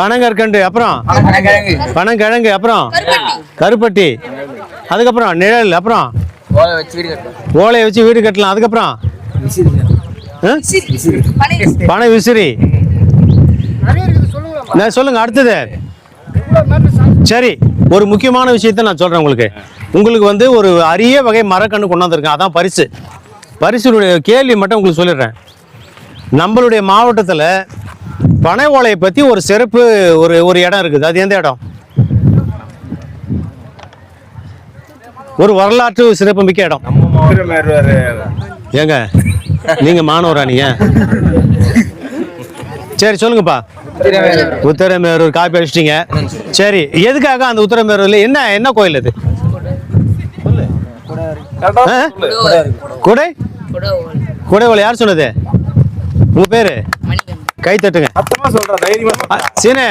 பனங்கற்கண்டு. அப்புறம்? பனங்கிழங்கு அப்புறம்? கருப்பட்டி. அதுக்கப்புறம் நிழல் அப்புறம்? ஓலையை வச்சு வீடு கட்டலாம். அதுக்கப்புறம்? பனை விசிறி. நான் சொல்லுங்க அடுத்தது. சரி ஒரு முக்கியமான விஷயத்த நான் சொல்றேன் உங்களுக்கு. உங்களுக்கு வந்து ஒரு அரிய வகை மரக்கன்று கொண்டு வந்திருக்கேன். அதான் பரிசு. பரிசுடைய கேள்வி மட்டும் உங்களுக்கு சொல்லிடுறேன். நம்மளுடைய மாவட்டத்தில் பனை ஓலையை பற்றி ஒரு சிறப்பு ஒரு ஒரு இடம் இருக்குது. அது எந்த இடம்? ஒரு வரலாற்று சிறப்புமிக்க இடம். ஏங்க நீங்க மாணவரா நீங்க சரி சொல்லுங்கப்பா. உத்தரமேரூர் காப்பி அடிச்சிட்டீங்க. சரி எதுக்காக அந்த உத்தரமேரூர்ல என்ன என்ன கோயில் அது? குடை? குடைவலை யார் சொன்னது? உங்க பேரு? கை தட்டுங்க. சீனே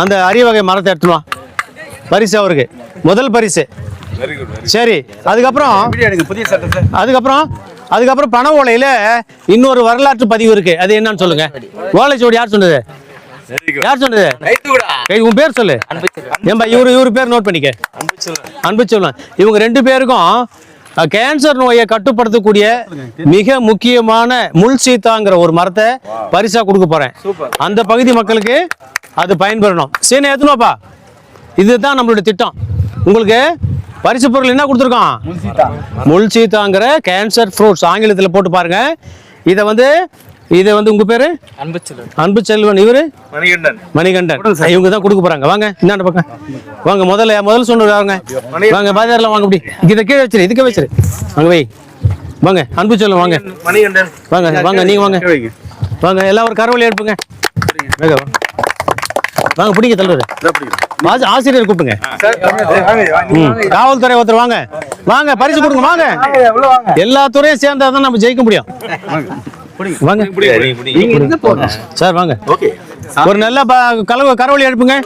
அந்த அரிய வகை மரத்தை எடுத்துட்டு வா. பரிசு அவருக்கு. முதல் பரிசு. சரி அதுக்கப்புறம் அதுக்கப்புறம் அதுக்கப்புறம் பண ஓலையில இன்னொரு வரலாற்று பதிவு இருக்கு. அது என்னன்னு சொல்லுங்க. ஓலைச்சுவடி யார் சொன்னது? யார் சொன்னது? உன் பேர் சொல்லு. ஏன்பா இவரு இவரு பேர் நோட் பண்ணிக்க. அன்பு செல்வன். இவங்க ரெண்டு பேருக்கும் கேன்சர் நோயை கட்டுப்படுத்தக்கூடிய மிக முக்கியமான முள் சீத்தாங்கிற ஒரு மரத்தை பரிசா கொடுக்க போறேன். அந்த பகுதி மக்களுக்கு அது பயன்பெறணும். சரி எத்தனோப்பா இதுதான் நம்மளுடைய திட்டம். உங்களுக்கு பரிசு பொருள் என்ன கொடுத்துருக்கோம் முள் சீத்தாங்கிற கேன்சர் ஃப்ரூட்ஸ் ஆங்கிலத்தில் போட்டு பாருங்க. இதை வந்து இதை வந்து உங்க பேரு? அன்பு செல்வன் இவரு? மணிகண்டன். இவங்க தான் கொடுக்க போறாங்க. வாங்க இந்தாண்ட பக்கம். வாங்க முதல்ல முதல்ல சொன்னது வாங்க வாங்க பாஜார்ல வாங்க இப்படி. இதை கீழே வச்சிரு இதுக்கு வச்சிரு. வாங்க வை. வாங்க அன்பு செல்வன் வாங்க வாங்க வாங்க நீங்க வாங்க. வாங்க. எல்லாம் ஒரு கரவழி எடுப்புங்க. வேக வாங்க. பிடிங்க தலைவர் ஆசி- ஆசிரியர் கூப்பிடுங்க. ம். காவல்துறை ஒருத்தர் வாங்க. வாங்க பரிசு கொடுங்க வாங்க. எல்லா துறையும் சேர்ந்தா தான் நம்ம ஜெயிக்க முடியும். வாங்க. சார் வாங்க. ஒரு நல்ல கலவை கரவழி எழுப்புங்க